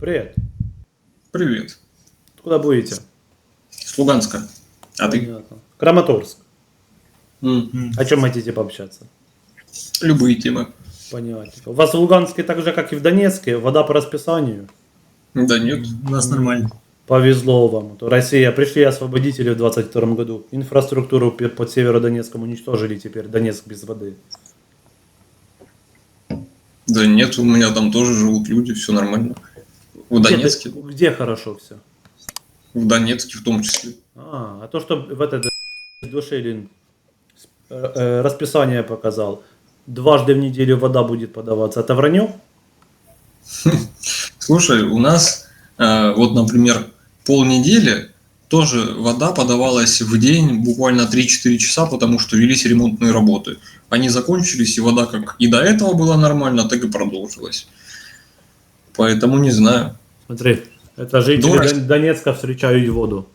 Привет. Привет. Куда будете? С Луганска. А ты? Краматорск. М, О чем хотите пообщаться? Любые темы. Понятно. У вас в Луганске так же, как и в Донецке, вода по расписанию. Да нет. У нас нормально. Повезло вам. Россия, пришли освободители в 22 году. Инфраструктуру под Северодонецком уничтожили теперь. Донецк без воды. Да нет, у меня там тоже живут люди, все нормально. В Где Донецке. ты- Где хорошо все? В Донецке в том числе. А, а то, что в этот Душилин э, э, расписание показал. Дважды в неделю вода будет подаваться. Это вранье? Слушай, у нас э, вот, например, полнедели тоже вода подавалась в день буквально 3-4 часа, потому что велись ремонтные работы. Они закончились, и вода как и до этого была нормально, так и продолжилась. Поэтому не знаю. Смотри, это жители Дурость. Дон- Донецка встречают воду.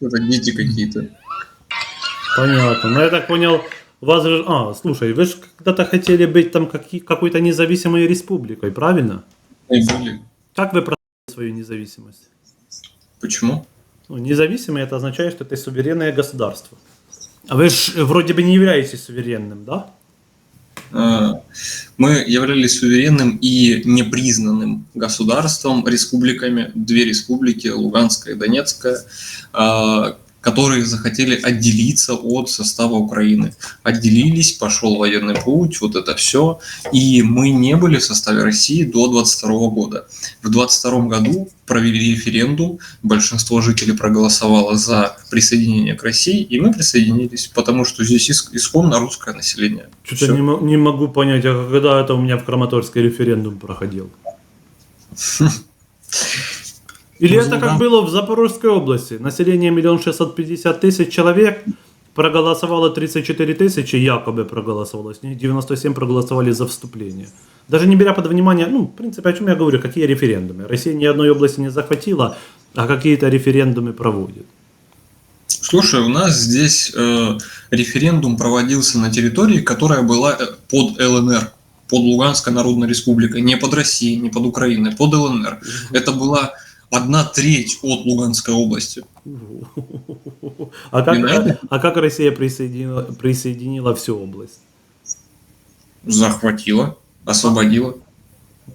Это дети какие-то. Понятно. Но я так понял, вас же... А, слушай, вы же когда-то хотели быть там какой-то независимой республикой, правильно? И были. Как вы продали свою независимость? Почему? Ну, независимый это означает, что это суверенное государство. А вы же вроде бы не являетесь суверенным, да? А, Мы являлись суверенным и непризнанным государством, республиками, две республики, Луганская и Донецкая, а, которые захотели отделиться от состава Украины. Отделились, пошел военный путь, вот это все. И мы не были в составе России до 22 года. В 22 году провели референдум, большинство жителей проголосовало за присоединение к России, и мы присоединились, потому что здесь иск- исконно русское население. Что-то не, не могу понять, а когда это у меня в Краматорске референдум проходил? Или это как да. было в Запорожской области? Население миллион шестьсот пятьдесят тысяч человек, проголосовало 34 тысячи, якобы проголосовало, с них 97 проголосовали за вступление. Даже не беря под внимание, ну, в принципе, о чем я говорю, какие референдумы. Россия ни одной области не захватила, а какие-то референдумы проводит. Слушай, у нас здесь э, референдум проводился на территории, которая была э, под ЛНР, под Луганской Народной Республикой, не под Россией, не под Украиной, под ЛНР. Это была одна треть от Луганской области. А как, а как Россия присоединила, присоединила всю область? Захватила, освободила.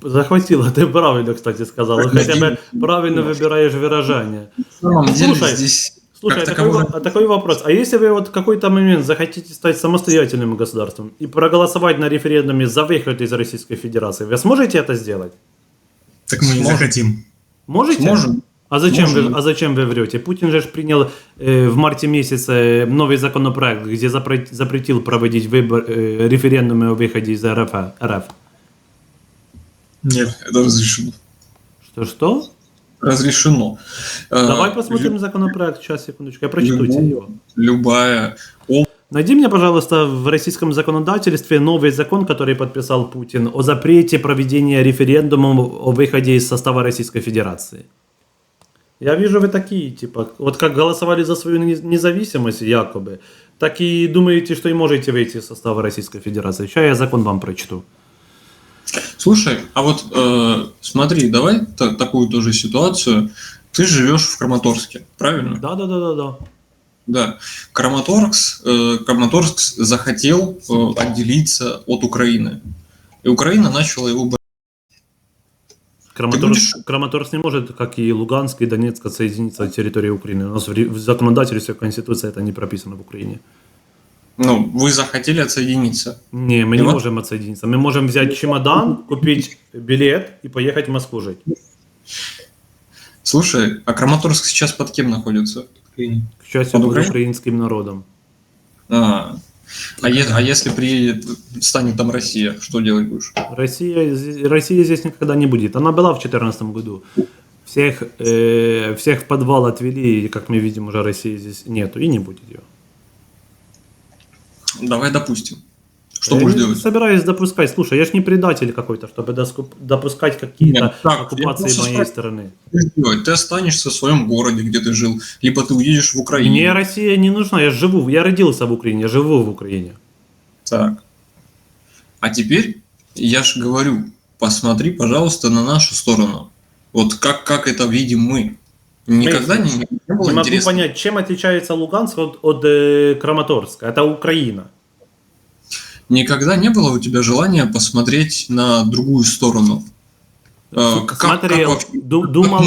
Захватила, ты правильно, кстати, сказал. Хотя бы правильно выбираешь выражение. На самом деле Слушай, здесь Слушай, а такой, а такой вопрос. А если вы вот в какой-то момент захотите стать самостоятельным государством и проголосовать на референдуме за выход из Российской Федерации, вы сможете это сделать? Так мы не захотим. Можете? Сможем. А зачем, вы, Можем. а зачем вы врете? Путин же принял э, в марте месяце новый законопроект, где запре- запретил проводить выбор, э, референдумы о выходе из РФ. РФ. Нет. Это разрешено. Что-что? Разрешено. Э, Давай посмотрим законопроект. Сейчас, секундочку, я прочту любую- его. Любая Найди мне, пожалуйста, в российском законодательстве новый закон, который подписал Путин, о запрете проведения референдумов о выходе из состава Российской Федерации. Я вижу, вы такие, типа, вот как голосовали за свою не- независимость, якобы, так и думаете, что и можете выйти из состава Российской Федерации. Сейчас я закон вам прочту. Слушай, а вот э, смотри, давай та- такую тоже ситуацию. Ты живешь в Краматорске, правильно? Да-да-да-да-да. Да. Краматорск, э, Краматорск захотел э, отделиться от Украины. И Украина начала его бо- Краматорск, будешь- Краматорск не может, как и Луганск и Донецк, отсоединиться от территории Украины. У нас в, в законодательстве, в Конституции это не прописано в Украине. Ну, вы захотели отсоединиться. Не, мы И не вот- можем отсоединиться. Мы можем взять чемодан, купить билет и поехать в Москву жить. Слушай, а Краматорск сейчас под кем находится? К счастью, Под под украинским народом. А, а, е- а если приедет, станет там Россия, что делать будешь? Россия, Россия здесь никогда не будет. Она была в 2014 году. Всех, э, всех в подвал отвели, и, как мы видим, уже России здесь нету и не будет ее. Давай допустим. Что я будешь не делать? собираюсь допускать. Слушай, я ж не предатель какой-то, чтобы допускать какие-то оккупации моей спрашиваю. стороны. будешь делать? Ты останешься в своем городе, где ты жил, либо ты уедешь в Украину. Мне Россия не нужна, я живу, я родился в Украине, я живу в Украине. Так. А теперь я же говорю, посмотри, пожалуйста, на нашу сторону. Вот как, как это видим мы. Никогда не, не было Не могу интересно. понять, чем отличается Луганск от, от э, Краматорска. Это Украина. Никогда не было у тебя желания посмотреть на другую сторону. Э, как- как Смотрел, как думал,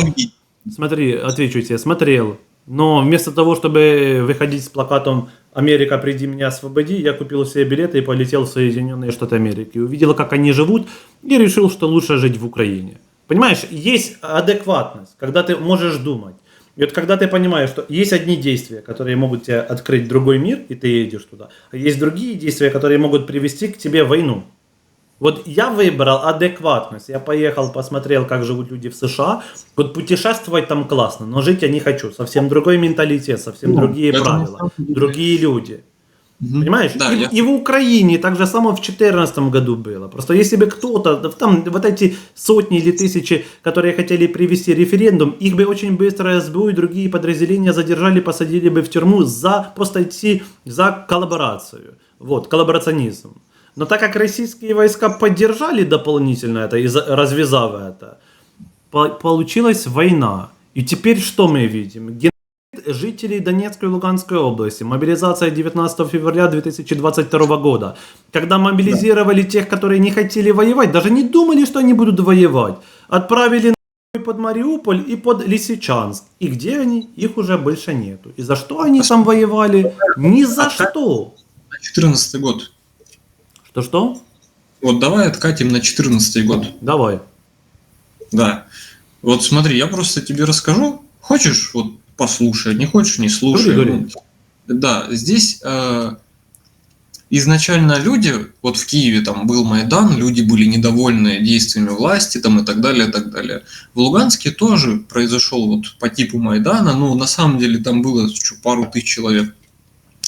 смотри, отвечу тебе, смотрел. Но вместо того, чтобы выходить с плакатом «Америка, приди меня, освободи», я купил себе билеты и полетел в Соединенные Штаты Америки. Увидел, как они живут, и решил, что лучше жить в Украине. Понимаешь, есть адекватность, когда ты можешь думать. И вот когда ты понимаешь, что есть одни действия, которые могут тебе открыть другой мир, и ты едешь туда, а есть другие действия, которые могут привести к тебе войну. Вот я выбрал адекватность. Я поехал, посмотрел, как живут люди в США. Вот путешествовать там классно, но жить я не хочу. Совсем другой менталитет, совсем Ну, другие правила, другие люди. Мгм. Понимаешь? Да, и, я- и в Украине так же само в 2014 году было. Просто если бы кто-то, там вот эти сотни или тысячи, которые хотели привести референдум, их бы очень быстро СБУ и другие подразделения задержали, посадили бы в тюрьму за просто идти за коллаборацию. Вот, коллаборационизм. Но так как российские войска поддержали дополнительно это и за- развязав это, по- получилась война. И теперь что мы видим? Жителей Донецкой и Луганской области, мобилизация 19 февраля 2022 года, когда мобилизировали тех, которые не хотели воевать, даже не думали, что они будут воевать, отправили под Мариуполь и под Лисичанск. И где они? Их уже больше нету. И за что они там воевали? Ни за что. 14 год. Что-что? Вот давай откатим на 14 год. Давай. Да. Вот смотри, я просто тебе расскажу. Хочешь, вот послушай, не хочешь, не слушай. Ну, Да, здесь э, изначально люди, вот в Киеве там был Майдан, люди были недовольны действиями власти там и так далее, и так далее. В Луганске тоже произошел вот по типу Майдана, но на самом деле там было чё, пару тысяч человек.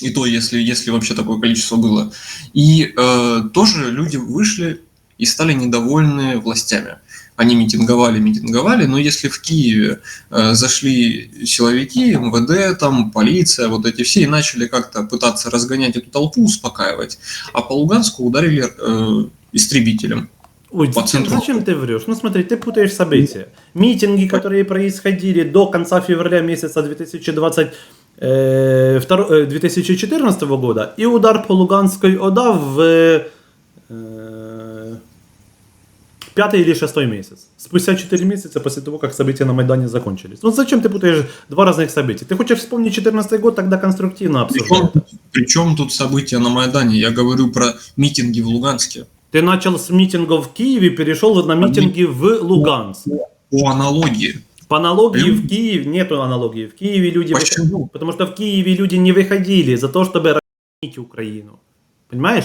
И то, если, если вообще такое количество было. И э, тоже люди вышли и стали недовольны властями. Они митинговали, митинговали, но если в Киеве э, зашли силовики, МВД, там, полиция, вот эти все, и начали как-то пытаться разгонять эту толпу, успокаивать, а по Луганску ударили э, истребителем. Ой, По центру. зачем ты врешь? Ну смотри, ты путаешь события. Митинги, которые происходили до конца февраля месяца 2020, э, второ- э, 2014 года и удар по Луганской ОДА в э, пятый или шестой месяц. Спустя 4 месяца после того, как события на Майдане закончились. Вот зачем ты путаешь два разных события? Ты хочешь вспомнить 14 год, тогда конструктивно обсуждай Причем, причем тут события на Майдане? Я говорю про митинги в Луганске. Ты начал с митингов в Киеве, перешел на митинги в Луганск. По аналогии. По аналогии в Киеве нету аналогии. В Киеве люди Почему? потому что в Киеве люди не выходили за то, чтобы разъединить Украину. Понимаешь?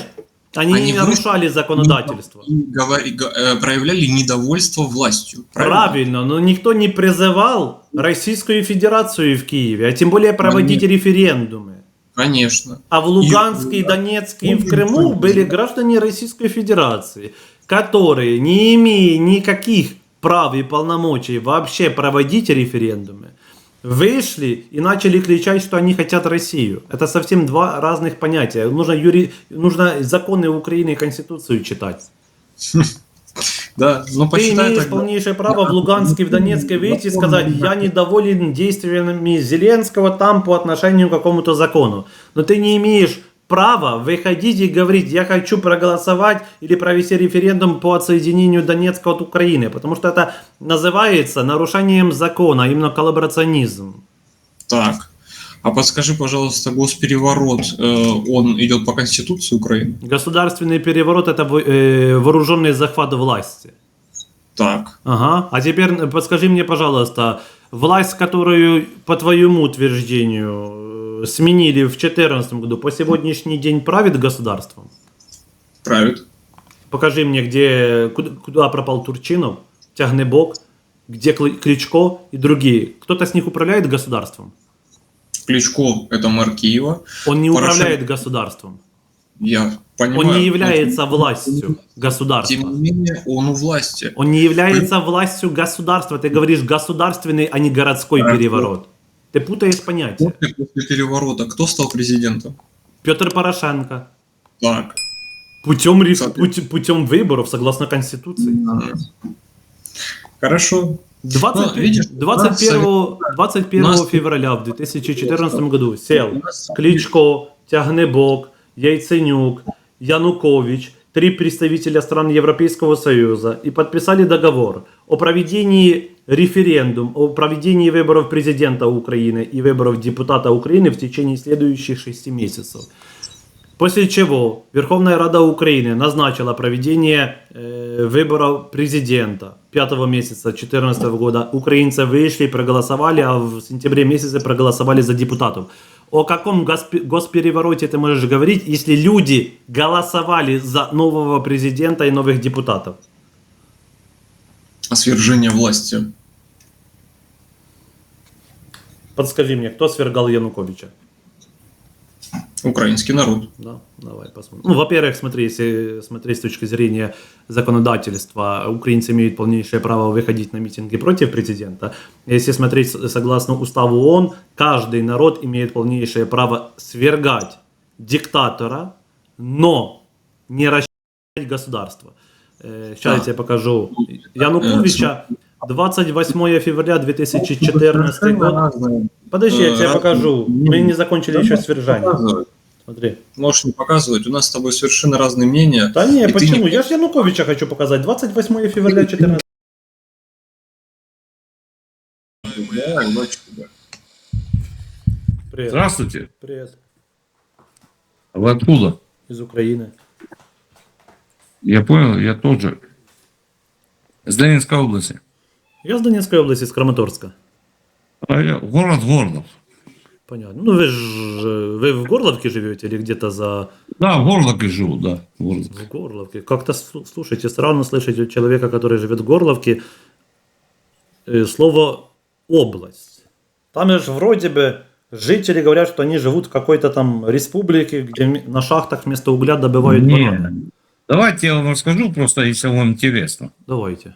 Они, Они не нарушали законодательство. Говори- э, проявляли недовольство властью. Правильно, но никто не призывал Российскую Федерацию в Киеве, а тем более проводить референдумы. Конечно. А в Луганске, И- Донецке и в Крыму были граждане Российской Федерации, которые, не имея никаких прав и полномочий вообще проводить референдумы, вышли и начали кричать, что они хотят Россию. Это совсем два разных понятия. Нужно, юри... Нужно законы Украины и Конституцию читать. Да, ну Ты имеешь тогда. полнейшее право в Луганске, в Донецке выйти и сказать, я недоволен действиями Зеленского там по отношению к какому-то закону. Но ты не имеешь права выходить и говорить, я хочу проголосовать или провести референдум по отсоединению Донецка от Украины, потому что это называется нарушением закона, именно коллаборационизм. Так. А подскажи, пожалуйста, госпереворот, э, он идет по Конституции Украины? Государственный переворот это э, вооруженный захват власти. Так. Ага. А теперь подскажи мне, пожалуйста, власть, которую, по твоему утверждению, сменили в 2014 году, по сегодняшний день правит государством? Правит. Покажи мне, где, куда, куда пропал Турчинов, Тягнебок, где Кли- Кличко и другие. Кто-то с них управляет государством? Кличко – это мэр Киева. Он не Порошенко. управляет государством. Я понимаю. Он не но является властью Тем государства. не менее, он у власти. Он не является властью государства. Ты говоришь государственный, а не городской Хорошо. переворот. Ты путаешь понятия. После, после переворота кто стал президентом? Петр Порошенко. Так. Путем, путь- путем выборов, согласно Конституции. Хорошо. 20 Ну, видишь, 21, 21 нас- февраля в 2014 году сел Кличко, Тягнебок, Яйценюк, Янукович, три представителя стран Европейского Союза и подписали договор о проведении референдум, о проведении выборов президента Украины и выборов депутата Украины в течение следующих шести месяцев. После чего Верховная Рада Украины назначила проведение э, выборов президента 5 месяца 2014 года. Украинцы вышли, проголосовали, а в сентябре месяце проголосовали за депутатов. О каком госпе- госперевороте ты можешь говорить, если люди голосовали за нового президента и новых депутатов? Свержение власти. Подскажи мне, кто свергал Януковича? Украинский народ. Да, давай посмотрим. Ну, во-первых, смотри, если смотреть с точки зрения законодательства, украинцы имеют полнейшее право выходить на митинги против президента. Если смотреть согласно уставу ООН, каждый народ имеет полнейшее право свергать диктатора, но не расчищать государство. Сейчас я Да. тебе покажу. Януковича 28 февраля 2014 год. Подожди, я тебе Э, покажу. Мы не закончили еще свержание. Смотри. Можешь не показывать. У нас с тобой совершенно разные мнения. Да не, почему? не- Я ж Януковича хочу показать. 28 февраля 14 Да, удачи тебе. Привет. Здравствуйте. Привет. А Вы откуда? Из Украины. Я понял, я тоже. С Ленинской области. Я с Донецкой области, из Краматорска. А я- город Горлов. Понятно. Ну вы же вы в Горловке живете или где-то за Да, в Горловке живу, да. в Горловке. в Горловке? Как-то слу- слушайте, странно слышать от человека, который живет в Горловке, э, слово область. Там же вроде бы жители говорят, что они живут в какой-то там республике, где на шахтах вместо угля добывают Не. бананы. Давайте я вам расскажу, просто если вам интересно. Давайте.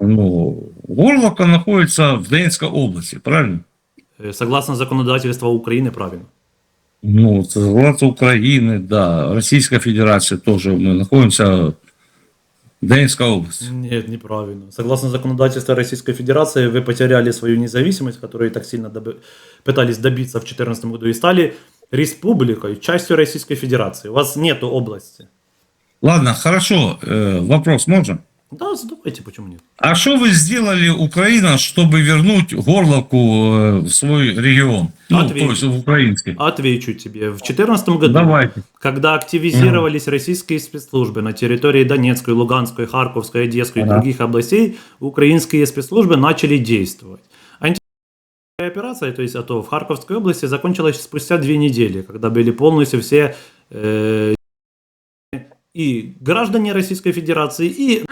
Ну, Горловка находится в Донецкой области, правильно? Э, Согласно законодательству Украины, правильно. Ну, согласно Украины, да, Российской Федерации тоже мы находимся в Донецкой области. Нет, неправильно. Согласно законодательству Российской Федерации, вы потеряли свою независимость, которую так сильно доби- пытались добиться в 2014 году, и стали республикой, частью Российской Федерации. У вас нету области. Ладно, хорошо, э, вопрос можно? Да, задавайте, почему нет? А что вы сделали, Украина, чтобы вернуть Горловку э, в свой регион? Ну, Ответь. то есть в украинский. Отвечу тебе. В 2014 году, Давайте. когда активизировались российские спецслужбы на территории Донецкой, Луганской, Харьковской, Одесской и Ага. других областей, украинские спецслужбы начали действовать. Антитеррористическая операция, то есть АТО, в Харьковской области закончилась спустя две недели, когда были полностью все э, и граждане Российской Федерации, и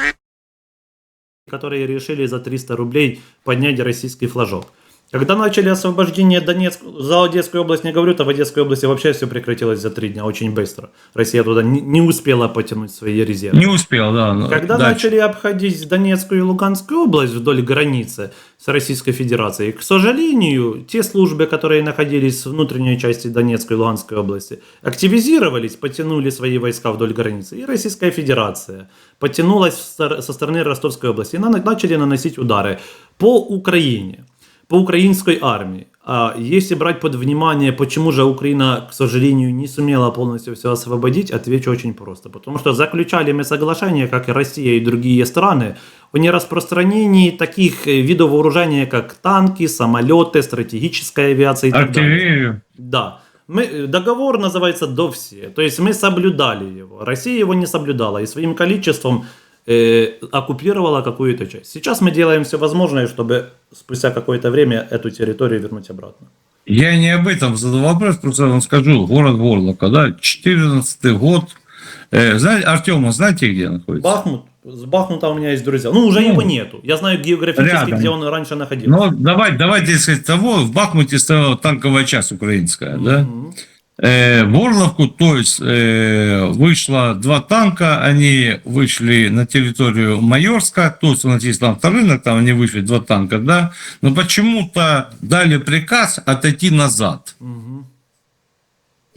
которые решили за 300 рублей поднять российский флажок. Когда начали освобождение Донецк, за Одесскую область не говорю, то в Одесской области вообще все прекратилось за три дня, очень быстро. Россия туда не, не успела потянуть свои резервы. Не успел, да. Когда дальше. начали обходить Донецкую и Луганскую область вдоль границы с Российской Федерацией, к сожалению, те службы, которые находились в внутренней части Донецкой и Луганской области, активизировались, потянули свои войска вдоль границы. И Российская Федерация потянулась со стороны Ростовской области. И на- начали наносить удары по Украине, по украинской армии. А если брать под внимание, почему же Украина, к сожалению, не сумела полностью все освободить, отвечу очень просто. Потому что заключали мы соглашение, как и Россия и другие страны, о нераспространении таких э, видов вооружения, как танки, самолеты, стратегическая авиация и так далее. Да. Мы, э, договор называется «до все». То есть мы соблюдали его. Россия его не соблюдала и своим количеством э, оккупировала какую-то часть. Сейчас мы делаем все возможное, чтобы спустя какое-то время эту территорию вернуть обратно. Я не об этом задал вопрос, просто вам скажу. Город Горловка, да, 14 год. Э, знаете, Артема, знаете, где находится? Бахмут. С Бахмута у меня есть друзья. Ну, уже Ну, его нету. Я знаю географически, рядом. где он раньше находился. Ну, давайте, давайте сказать того, в Бахмуте стояла танковая часть украинская, да? Э, в Горловку, то есть э, вышло два танка, они вышли на территорию Майорска, то есть у нас есть там рынок, там они вышли два танка, да, но почему-то дали приказ отойти назад. Мгм.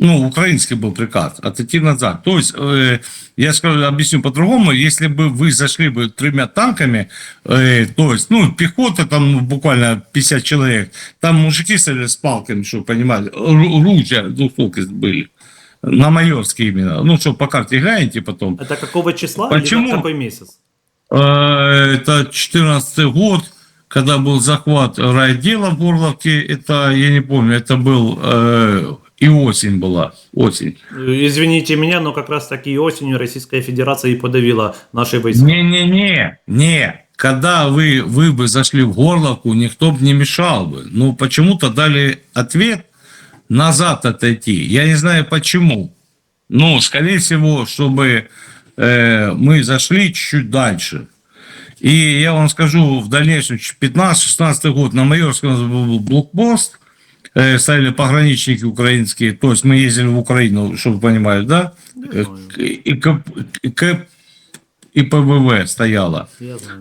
Ну, украинский был приказ, отойти назад. То есть, э, я скажу, объясню по-другому, если бы вы зашли бы тремя танками, э, то есть, ну, пехота там ну, буквально 50 человек, там мужики стояли с палками, чтобы понимали, ру- ружья двухстволки были. На Майорске именно. Ну, что по карте глянете потом. Это какого числа Почему? или какой месяц? Э, Это 14 год, когда был захват райдела в Горловке. Это, я не помню, это был э, и осень была. Осень. Извините меня, но как раз таки осенью Российская Федерация и подавила наши войска. Не-не-не, не. Когда вы, вы бы зашли в Горловку, никто бы не мешал бы. Но почему-то дали ответ назад отойти. Я не знаю почему. Ну, скорее всего, чтобы э, мы зашли чуть-чуть дальше. И я вам скажу, в дальнейшем, 15-16 год на Майорском был блокпост, э, стояли пограничники украинские, то есть мы ездили в Украину, чтобы понимали, да? Э, И, К- и, и ПВВ стояло.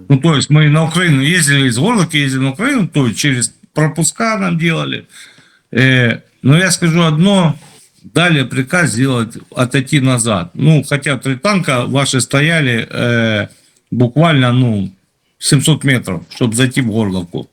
Ну, то есть мы на Украину ездили, из Горловки ездили на Украину, то есть через пропуска нам делали. Э, но я скажу одно, дали приказ сделать, отойти назад. Ну, хотя три танка ваши стояли э, буквально, ну, 700 метров, чтобы зайти в Горловку.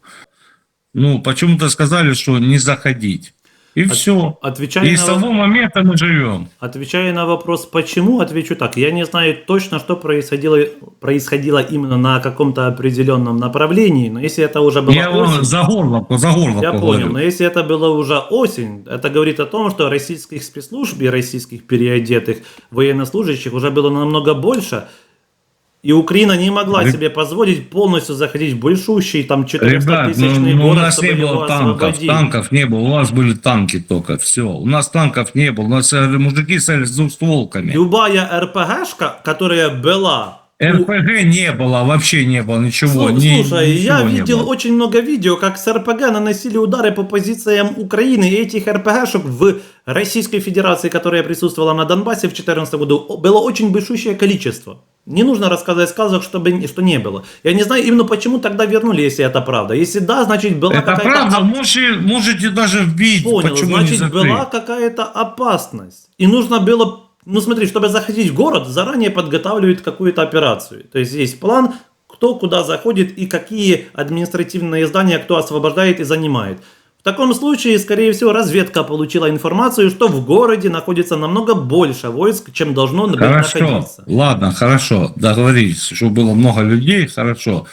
Ну, почему-то сказали, что не заходить. И все. Отвечая И на с того момента мы живем. Отвечая на вопрос «почему?», отвечу так. Я не знаю точно, что происходило, происходило именно на каком-то определенном направлении, но если это уже была Я вам осень... за Горловку, за Горловку Я понял, говорю. но если это было уже осень, это говорит о том, что российских спецслужб и российских переодетых военнослужащих уже было намного больше, и Украина не могла Реб- себе позволить полностью заходить в большущий там Ребят, ну, 400-тысячный ну, у город, нас не чтобы было танков, освободить. танков не было, у нас были танки только, все. У нас танков не было, у нас э, мужики с двухстволками. Любая РПГшка, которая была у- РПГ не было, вообще не было ничего. Слу- ни- Слушай, я ничего не видел было. очень много видео, как с РПГ наносили удары по позициям Украины, и этих РПГшек в Российской Федерации, которая присутствовала на Донбассе в 2014 году, было очень большущее количество. Не нужно рассказывать сказок, чтобы, не- что не было. Я не знаю именно почему тогда вернули, если это правда. Если да, значит была Это какая-то... правда, оп- можете, можете даже вбить, Понял, почему не значит закрыть. была какая-то опасность. И нужно было, ну смотри, чтобы заходить в город, заранее подготавливают какую-то операцию. То есть есть план, кто куда заходит и какие административные здания кто освобождает и занимает. В таком случае, скорее всего, разведка получила информацию, что в городе находится намного больше войск, чем должно было Хорошо, находиться. ладно, хорошо, договорились, что было много людей, хорошо.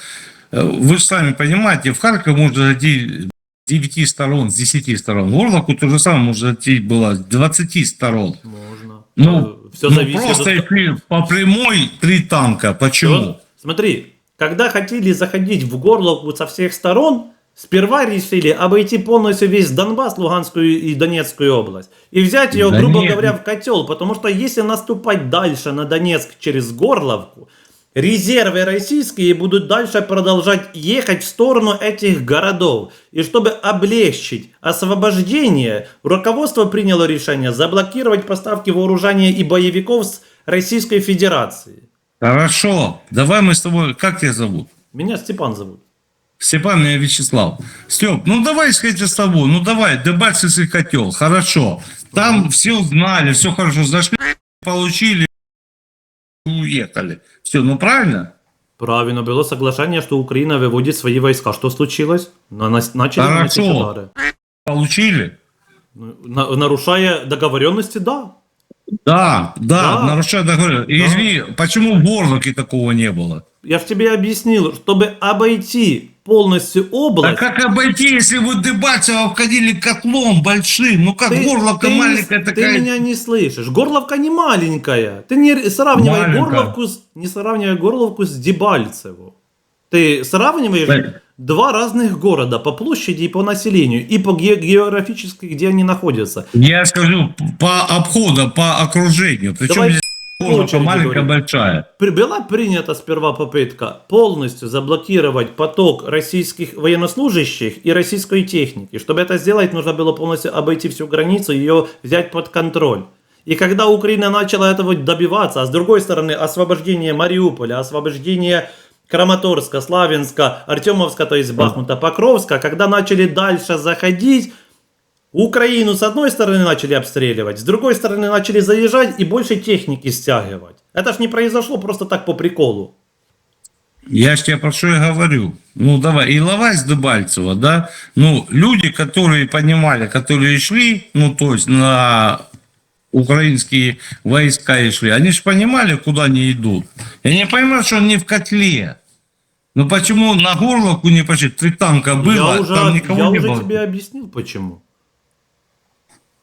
Э, Вы же сами понимаете, в Харьков можно зайти с 9 сторон, с 10 сторон. В Горловку то же самое можно зайти было с 20 сторон. Можно. Ну, все ну просто от- по прямой три танка, почему? Вот, Смотри, когда хотели заходить в Горловку со всех сторон, сперва решили обойти полностью весь Донбасс, Луганскую и Донецкую область. И взять ее, Да грубо нет. говоря, в котел. Потому что если наступать дальше на Донецк через Горловку, резервы российские будут дальше продолжать ехать в сторону этих городов. И чтобы облегчить освобождение, руководство приняло решение заблокировать поставки вооружения и боевиков с Российской Федерации. Хорошо, давай мы с тобой, как тебя зовут? Меня Степан зовут. Степан меня Вячеслав. Степ, ну давай сходить с тобой, ну давай, Дебальцевский котел, хорошо. Там все знали, все хорошо, зашли, получили, уехали. Все, ну правильно? Правильно, было соглашение, что Украина выводит свои войска. Что случилось? На- нас- начали наносить удары. Получили? На- нарушая договоренности, да. Да, да, Да. нарушая договор. И Извини, почему в Горловке такого не было? Я же тебе объяснил, чтобы обойти полностью А область. как обойти, если вы Дебальцево обходили котлом большим? Ну как Горловка ты маленькая ты такая? меня не слышишь. Горловка не маленькая. Ты не сравнивай Маленькая. Горловку с, не сравнивай Горловку с Дебальцево. Ты сравниваешь Да. два разных города по площади и по населению, и по ге- географически, где они находятся. Я скажу, по обходу, по окружению. Причем Давай здесь по Горловка очереди маленькая, говорим. большая. Была принята сперва попытка полностью заблокировать поток российских военнослужащих и российской техники. Чтобы это сделать, нужно было полностью обойти всю границу и ее взять под контроль. И когда Украина начала этого добиваться, а с другой стороны освобождение Мариуполя, освобождение Краматорска, Славянска, Артемовска, то есть Бахмута, Покровска, когда начали дальше заходить, Украину с одной стороны начали обстреливать, с другой стороны начали заезжать и больше техники стягивать. Это ж не произошло просто так по приколу. Я ж тебе про что и говорю. Ну, давай, и Лавась Дебальцева, да, ну, люди, которые понимали, которые шли, ну, то есть на украинские войска и шли, они же понимали, куда они идут. Я не понимаю, что они в котле. Ну, почему на горловку не пошли? Три танка было, я уже, там никого я не уже было. тебе объяснил, почему.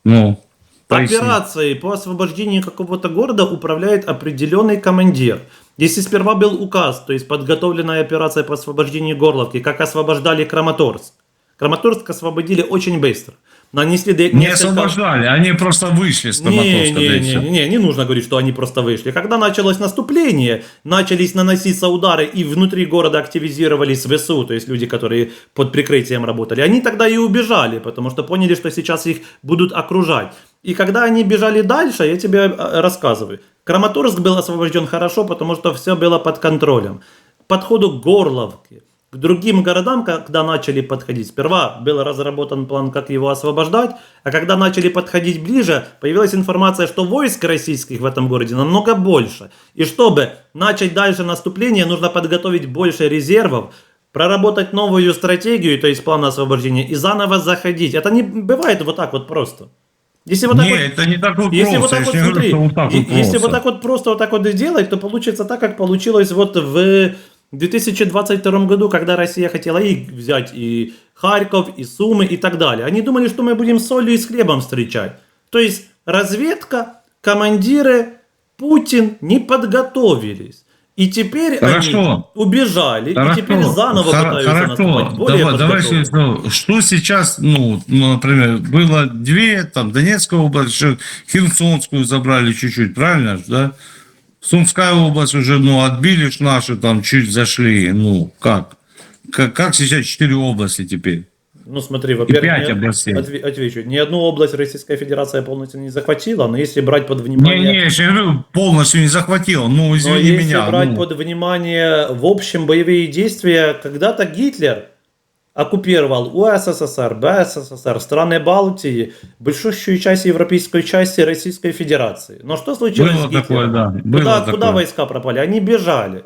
Ну, поясни. Операцией по освобождению какого-то города управляет определенный командир. Если сперва был указ, то есть подготовленная операция по освобождению Горловки, как освобождали Краматорск. Краматорск освободили очень быстро. Нанесли де- Не несколько- освобождали, они просто вышли с не, не, не, не, не, нужно говорить, что они просто вышли. Когда началось наступление, начались наноситься удары и внутри города активизировались ВСУ, то есть люди, которые под прикрытием работали. Они тогда и убежали, потому что поняли, что сейчас их будут окружать. И когда они бежали дальше, я тебе э, рассказываю. Краматорск был освобожден хорошо, потому что все было под контролем. Подходу к Горловке, к другим городам, когда начали подходить, сперва был разработан план, как его освобождать, а когда начали подходить ближе, появилась информация, что войск российских в этом городе намного больше. И чтобы начать дальше наступление, нужно подготовить больше резервов, проработать новую стратегию, то есть план освобождения, и заново заходить. Это не бывает вот так вот просто. Если вот так не, вот- это не так вот если вот просто. так вот, же не говорю, смотри, вот так вот если просто. вот так вот просто вот так вот сделать, то получится так, как получилось вот в 2022 году, когда Россия хотела и взять и Харьков, и Сумы, и так далее. Они думали, что мы будем с солью и с хлебом встречать. То есть разведка, командиры, Путин не подготовились. И теперь Хорошо. они убежали, и Хорошо, теперь заново хор- пытаются хорошо. наступать. Более Давай, давай подготовленные. ну, что сейчас, ну, ну, например, было две, там, Донецкая область, Херсонскую забрали чуть-чуть, правильно да? Сумская область уже, ну, отбили ж наши, там, чуть зашли, ну, как? Как, как сейчас четыре области теперь? Ну смотри, во-первых, отве- отвечу, ни одну область Российская Федерация полностью не захватила, но если брать под внимание... Не, не, я же говорю, полностью не захватил, ну, Но извини если меня. брать ну. под внимание в общем боевые действия, когда-то Гитлер оккупировал УССР, БССР, страны Балтии, большущую часть европейской части Российской Федерации. Но что случилось Было с Гитлером? такое, да, было куда, такое. куда войска пропали? Они бежали.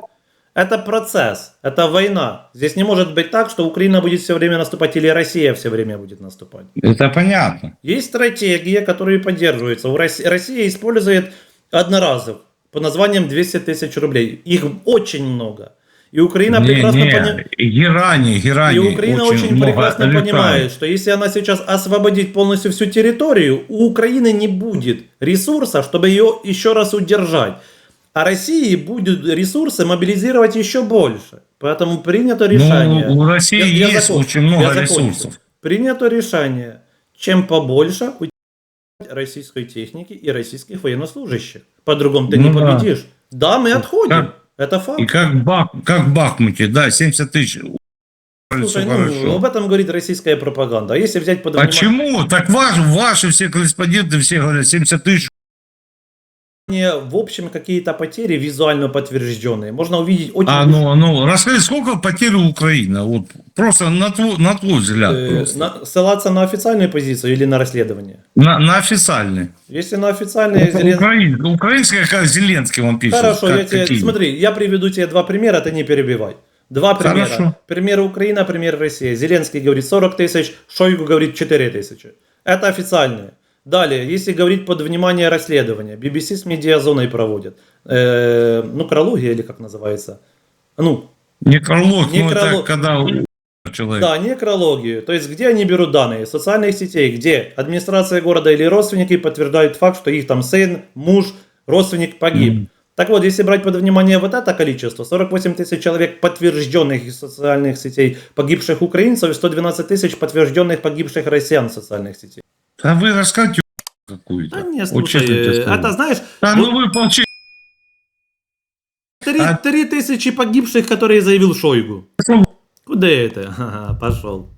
Это процесс, это война. Здесь не может быть так, что Украина будет все время наступать или Россия все время будет наступать. Это понятно. Есть стратегия, которая поддерживается. У России, Россия использует одноразов по названием 200 тысяч рублей. Их очень много. И Украина не, прекрасно не, понимает. Герани, Герани. И Украина очень, много прекрасно летает. понимает, что если она сейчас освободит полностью всю территорию, у Украины не будет ресурса, чтобы ее еще раз удержать. А России будут ресурсы мобилизировать еще больше. Поэтому принято решение. Ну, у России Я- я есть очень много ресурсов. Принято решение, чем побольше российской техники и российских военнослужащих. По-другому ты Ну не да. победишь. Да, мы отходим. Как- Это факт. И как, Бах, как Бахмуте, да, 70 тысяч. Слушай, ну, хорошо. об этом говорит российская пропаганда. А если взять под. Почему? Так ваши, ваши все корреспонденты все говорят 70 тысяч. В общем какие-то потери визуально подтвержденные. Можно увидеть очень... А ну, ну, расскажи, сколько потерь у Украины? Вот просто на твой, на твой взгляд. э, на- ссылаться на официальную позицию или на расследование? На, на официальный. Если на официальные... Зелен- Украин, украинская, как Зеленский вам пишет. Хорошо, как я тебе, какие? смотри, я приведу тебе два примера, ты не перебивай. Два примера. Хорошо. Пример Украина, пример Россия. Зеленский говорит 40 тысяч, Шойгу говорит 4 тысячи. Это официальные. Далее, если говорить под внимание расследования, BBC с медиазоной проводят. Э, ну, крология или как называется? Ну, Некролог, ну Некролог. это когда человек. Да, некрологию. То есть, где они берут данные? Из социальных сетей, где администрация города или родственники подтверждают факт, что их там сын, муж, родственник погиб. Мгм. Так вот, если брать под внимание вот это количество, 48 тысяч человек подтвержденных из социальных сетей погибших украинцев и 112 тысяч подтвержденных погибших россиян в социальных сетей. А вы расскажете какую-то. Да не, слушай, скажу. это знаешь, Да ну вы молчите. три, а- три тысячи погибших, которые заявил Шойгу. Куда это? Ха-ха, Пошел.